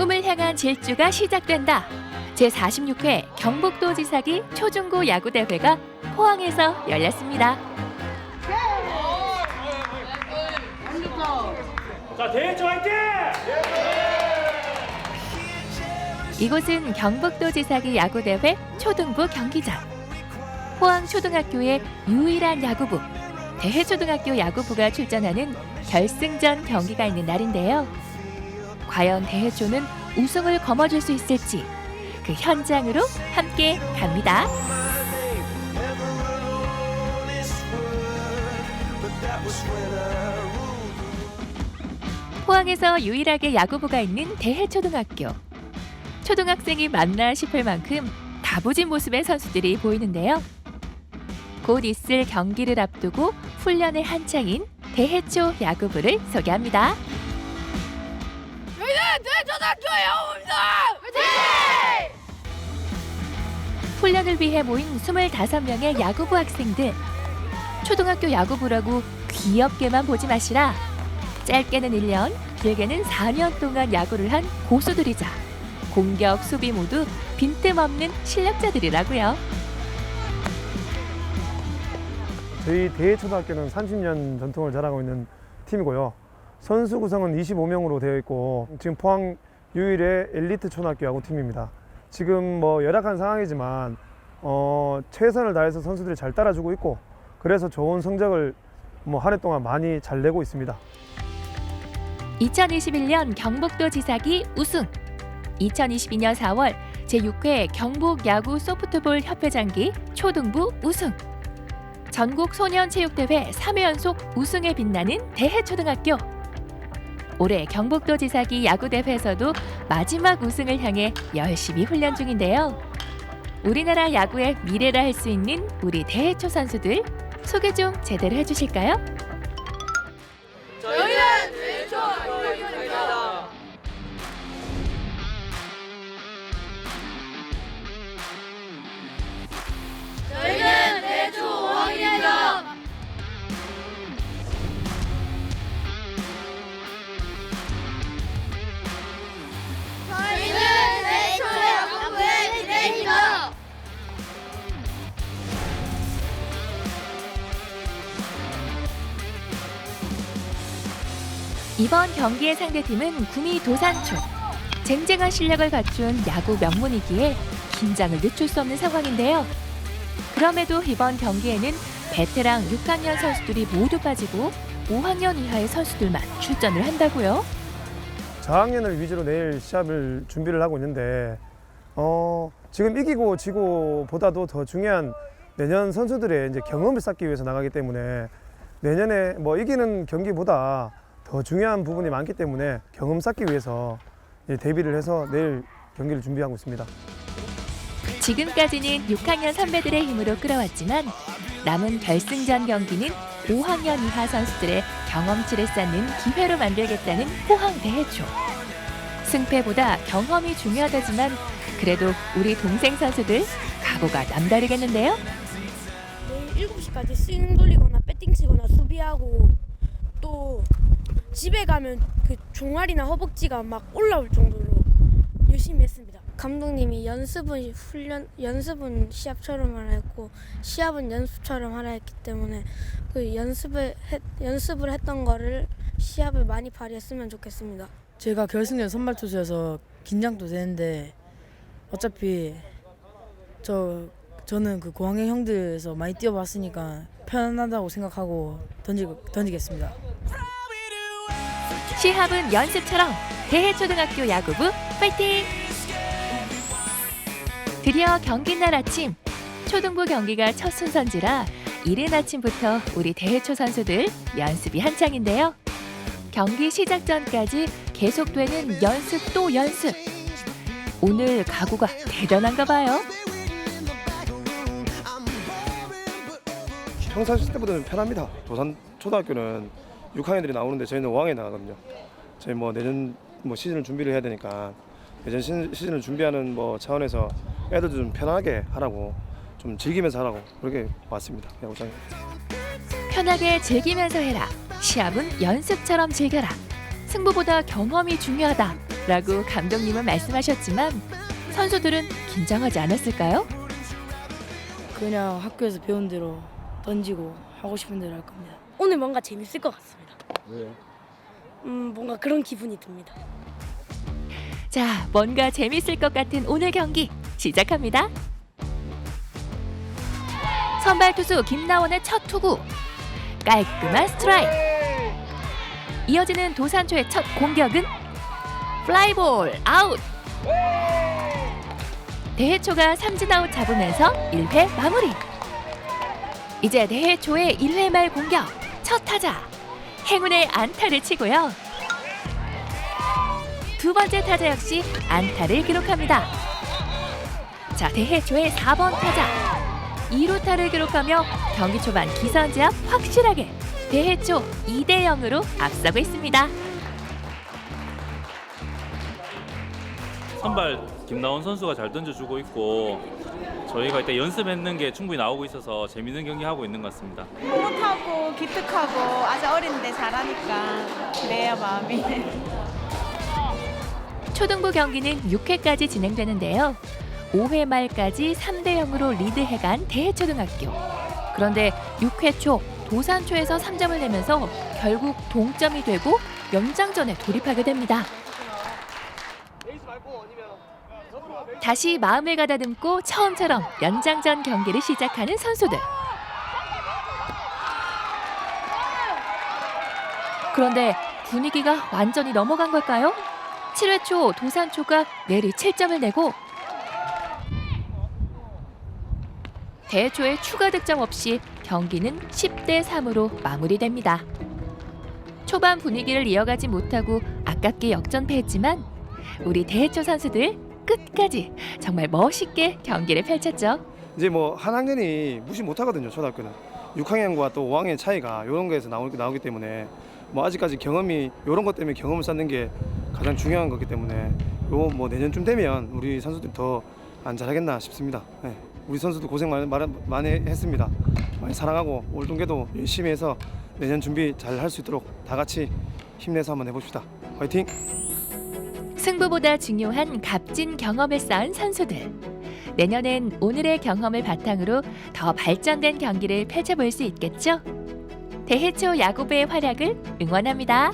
꿈을 향한 질주가 시작된다. 제46회 경북도 지사기 초중고 야구 대회가 포항에서 열렸습니다. 자 대회초 화이팅! 이곳은 경북도 지사기 야구 대회 초등부 경기장. 포항 초등학교의 유일한 야구부 대해초등학교 야구부가 출전하는 결승전 경기가 있는 날인데요. 과연 대해초는 우승을 거머쥘 수 있을지 그 현장으로 함께 갑니다. 포항에서 유일하게 야구부가 있는 대해초등학교. 초등학생이 맞나 싶을 만큼 다부진 모습의 선수들이 보이는데요. 곧 있을 경기를 앞두고 훈련의 한창인 대해초 야구부를 소개합니다. 대초등학교 야구입니다. 훈련을 위해 모인 25명의 야구부 학생들. 초등학교 야구부라고 귀엽게만 보지 마시라. 짧게는 1년, 길게는 4년 동안 야구를 한 고수들이자 공격, 수비 모두 빈틈없는 실력자들이라고요. 저희 대초등학교는 30년 전통을 자랑하고 있는 팀이고요. 선수 구성은 25명으로 되어 있고 지금 포항 유일의 엘리트 초등학교 야구팀입니다. 지금 뭐 열악한 상황이지만 어, 최선을 다해서 선수들이 잘 따라주고 있고 그래서 좋은 성적을 뭐 한 해 동안 많이 잘 내고 있습니다. 2021년 경북도 지사기 우승. 2022년 4월 제6회 경북 야구 소프트볼 협회장기 초등부 우승. 전국 소년 체육대회 3회 연속 우승에 빛나는 대해초등학교. 올해 경북도 지사기 야구대회에서도 마지막 우승을 향해 열심히 훈련 중인데요. 우리나라 야구의 미래라 할 수 있는 우리 대해초 선수들 소개 좀 제대로 해주실까요? 이번 경기의 상대팀은 구미 도산초. 쟁쟁한 실력을 갖춘 야구 명문이기에 긴장을 늦출 수 없는 상황인데요. 그럼에도 이번 경기에는 베테랑 6학년 선수들이 모두 빠지고 5학년 이하의 선수들만 출전을 한다고요. 저학년을 위주로 내일 시합을 준비를 하고 있는데 어, 지금 이기고 지고 보다도 더 중요한 내년 선수들의 이제 경험을 쌓기 위해서 나가기 때문에 내년에 뭐 이기는 경기보다 더 중요한 부분이 많기 때문에 경험 쌓기 위해서 예, 대비를 해서 내일 경기를 준비하고 있습니다. 지금까지는 6학년 선배들의 힘으로 끌어왔지만 남은 결승전 경기는 5학년 이하 선수들의 경험치를 쌓는 기회로 만들겠다는 포항 대해초. 승패보다 경험이 중요하다지만 그래도 우리 동생 선수들 각오가 남다르겠는데요. 내일 7시까지 스윙 돌리거나 배팅 치거나 수비하고 또 집에 가면 그 종아리나 허벅지가 막 올라올 정도로 열심히 했습니다. 감독님이 연습은 훈련 연습은 시합처럼 하라 했고 시합은 연습처럼 하라 했기 때문에 그 연습을 했, 연습을 했던 거를 시합을 많이 발휘했으면 좋겠습니다. 제가 결승전 선발 투수여서 긴장도 되는데 어차피 저 저는 그 고학년 형들에서 많이 뛰어봤으니까 편하다고 생각하고 던지 던지겠습니다. 시합은 연습처럼 대해초등학교 야구부 파이팅! 드디어 경기 날 아침 초등부 경기가 첫 순서인지라 이른 아침부터 우리 대해초 선수들 연습이 한창인데요. 경기 시작 전까지 계속되는 연습 또 연습. 오늘 각오가 대단한가 봐요. 평상시 때보다는 편합니다. 도산 초등학교는 6학년들이 나오는데 저희는 5학년이 나가거든요. 저희 뭐 내년 뭐 시즌을 준비를 해야 되니까 내년 시- 시즌 을 준비하는 뭐 차원에서 애들도 좀 편하게 하라고 좀 즐기면서 하라고 그렇게 왔습니다. 야구장에. 편하게 즐기면서 해라. 시합은 연습처럼 즐겨라. 승부보다 경험이 중요하다. 라고 감독님은 말씀하셨지만 선수들은 긴장하지 않았을까요? 그냥 학교에서 배운 대로 던지고 하고 싶은 대로 할 겁니다. 오늘 뭔가 재밌을 것 같습니다. 왜요? 음, 뭔가 그런 기분이 듭니다. 자, 뭔가 재밌을 것 같은 오늘 경기 시작합니다. 선발 투수 김나원의 첫 투구. 깔끔한 스트라이크. 이어지는 도산초의 첫 공격은 플라이볼 아웃. 대해초가 삼진 아웃 잡으면서 1회 마무리. 이제 대해초의 1회 말 공격 첫 타자 행운의 안타를 치고요. 두 번째 타자 역시 안타를 기록합니다. 자, 대해초의 4번 타자 2루타를 기록하며 경기 초반 기선제압 확실하게 대해초 2대 0으로 앞서고 있습니다. 선발 김나온 선수가 잘 던져주고 있고 저희가 이때 연습했는 게 충분히 나오고 있어서 재밌는 경기 하고 있는 것 같습니다. 풋풋하고 기특하고 아주 어린데 잘하니까 그래요 마음이. 초등부 경기는 6회까지 진행되는데요. 5회 말까지 3대 0으로 리드해간 대해초등학교. 그런데 6회 초 도산초에서 3점을 내면서 결국 동점이 되고 연장전에 돌입하게 됩니다. 다시 마음을 가다듬고 처음처럼 연장전 경기를 시작하는 선수들. 그런데 분위기가 완전히 넘어간 걸까요? 7회 초 도산초가 내리 7점을 내고 대초의 추가 득점 없이 경기는 10대 3으로 마무리됩니다. 초반 분위기를 이어가지 못하고 아깝게 역전패했지만 우리 대초 선수들 끝까지 정말 멋있게 경기를 펼쳤죠. 이제 뭐 한 학년이 무시 못 하거든요 초등학교는 6학년과 또 5학년 차이가 이런 거에서 나오, 나오기 때문에 뭐 아직까지 경험이 이런 것 때문에 경험을 쌓는 게 가장 중요한 거기 때문에 요뭐 내년쯤 되면 우리 선수들이 더안 잘하겠나 싶습니다. 네. 우리 선수도 고생 많이- 많이 했습니다. 많이 사랑하고 올 동계도 열심히 해서 내년 준비 잘 할 수 있도록 다 같이 힘내서 한번 해봅시다. 화이팅! 승부보다 중요한 값진 경험을 쌓은 선수들. 내년엔 오늘의 경험을 바탕으로 더 발전된 경기를 펼쳐볼 수 있겠죠? 대해초 야구부의 활약을 응원합니다.